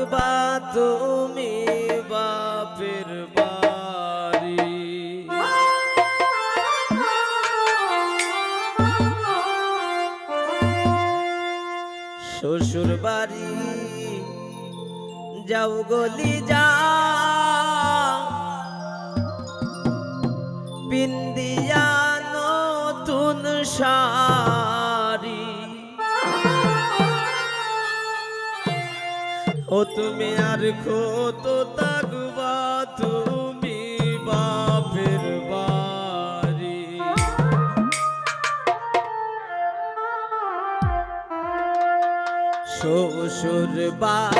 থাকবা তুমি বাপের বাড়ি। শ্বশুর বাড়ি যাও গলি যা পিন্দিয়া নতুন শাড়ি ও তুমি আর খোত তাকবা তুমি বাপের বাড়ি। শ্বশুর বাড়ি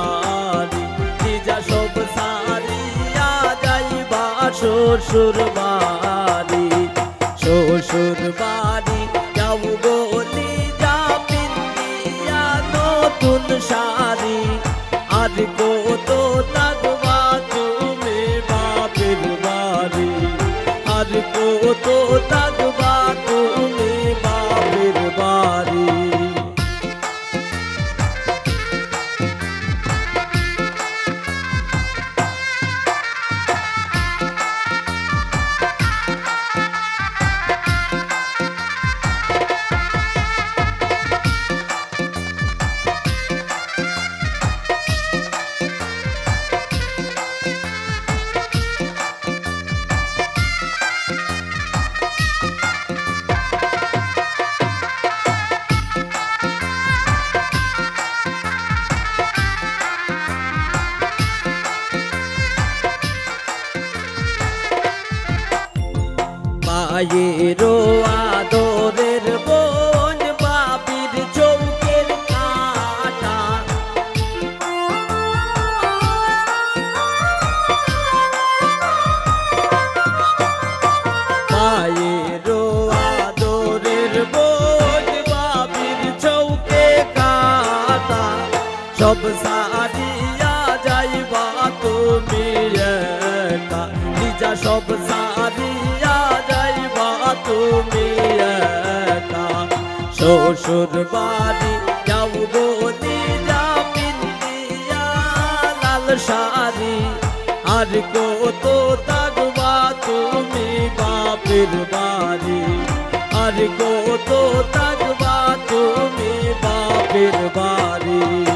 শ্বশুর বাড়ি শ্বশুর বাড়ি যাও গলি যা পিন্দিয়া নতুন শাড়ি। আর কত থাকবা তুমি বাপের বাড়ি। আর কত তুমি একা। শ্বশুর বাড়ি যাও গো নিজা পিন্দিয়া লাল শাড়ি। আর কত তাকবা তুমি বাপের বাড়ি। আর কত তাকবা তুমি বাপের বাড়ি।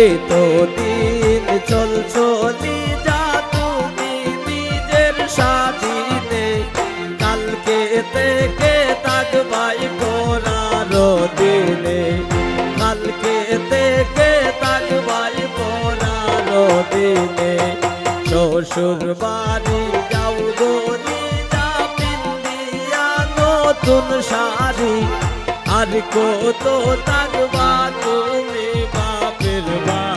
এত দিন চলছো যা তুমি নিজের সাজিতে কালকে থেকে তাকবাই পোনারো দিনে। কালকে থেকে তাকবাই পোনারো দিনে। শ্বশুর বাড়ি যাও গলি যা পিন্দিয়া নতুন শাড়ি। আর কত তাকবা তো বাপের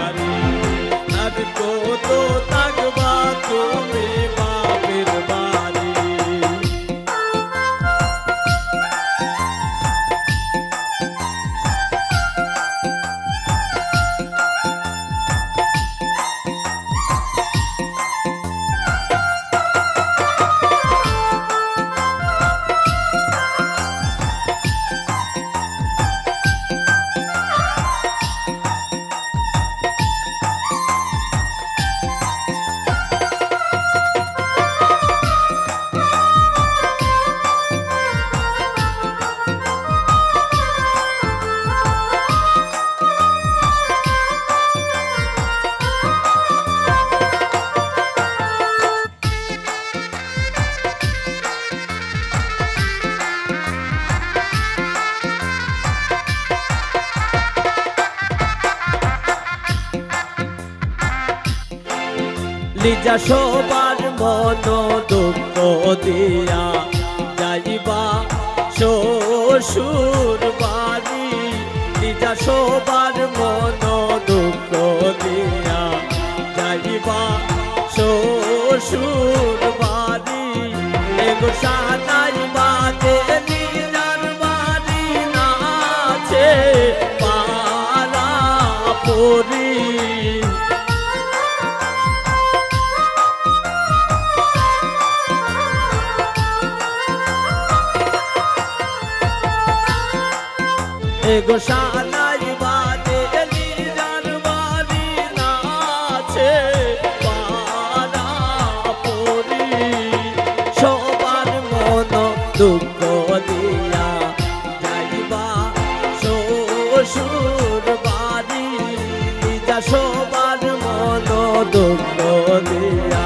লিজা সবার মন দুঃখ দিয়া যাইবা, শ্বশুর বাড়ি নিজা সবার মন দুঃখ দিয়া যাইবা, শ্বশুর বাড়ি। এগো সানাই সানাই বাজে লিজার বাড়ি নাচে পারা পরি সবার মন দুঃখ দিয়া যাইবা শ্বশুর বাড়ি। লিজা সবার মন দুঃখ দিয়া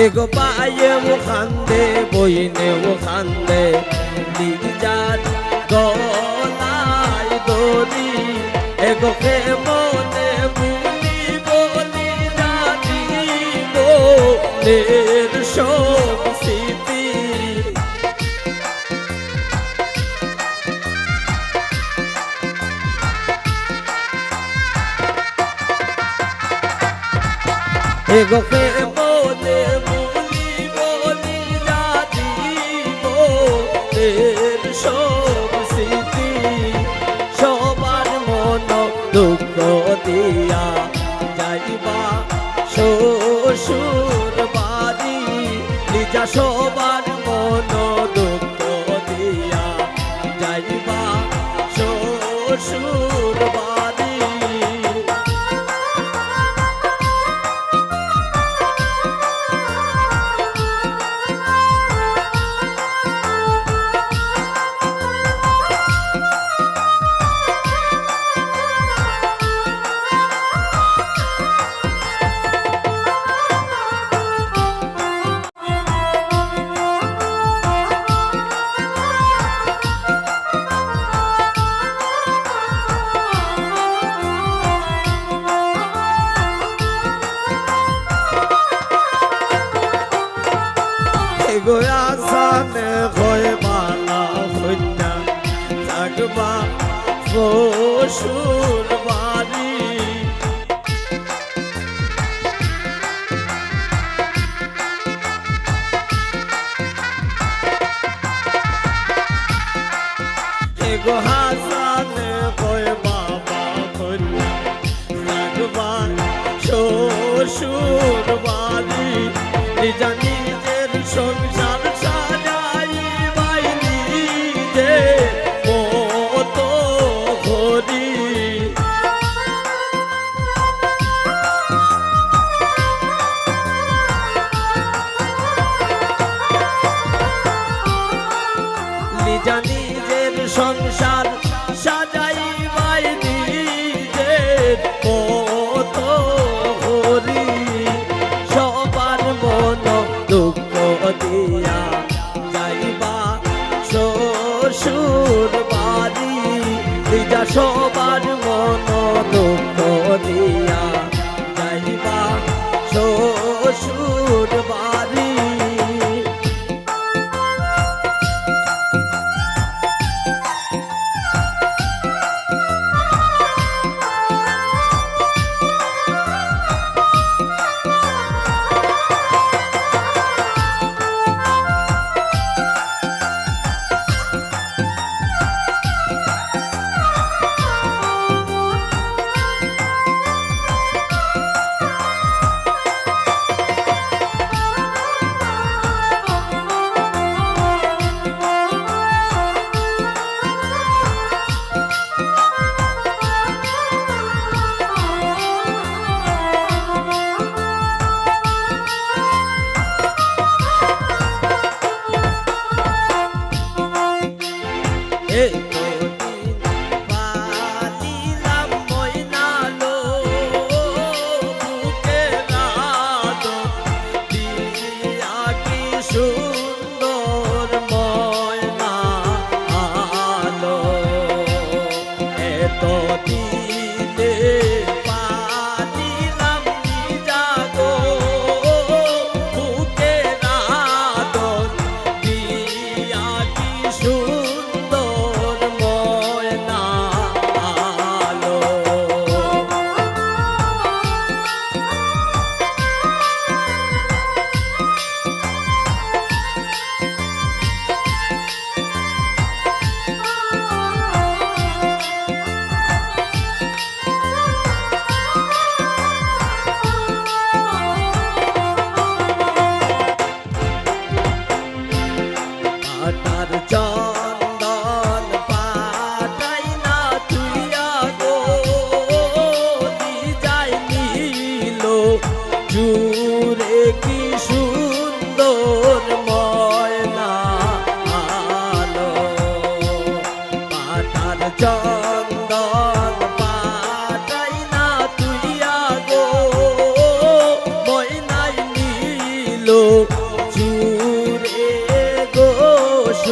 এগো পায়ে মুখান্দে বইনে মুখান্দে নিজাত গলায় দড়ি এগো কে মনে বুলি বলি রাজি মনের সব স্মৃতি এগো কে সবার মনো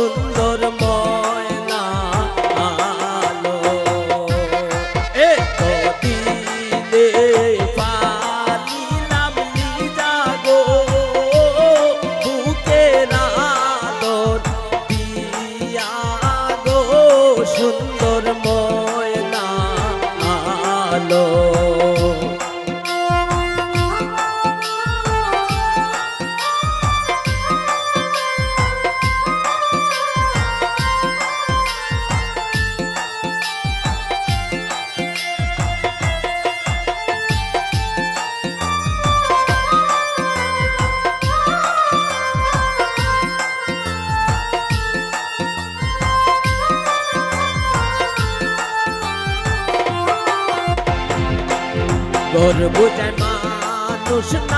সুন্দর গর্ব যায় মানুষ না।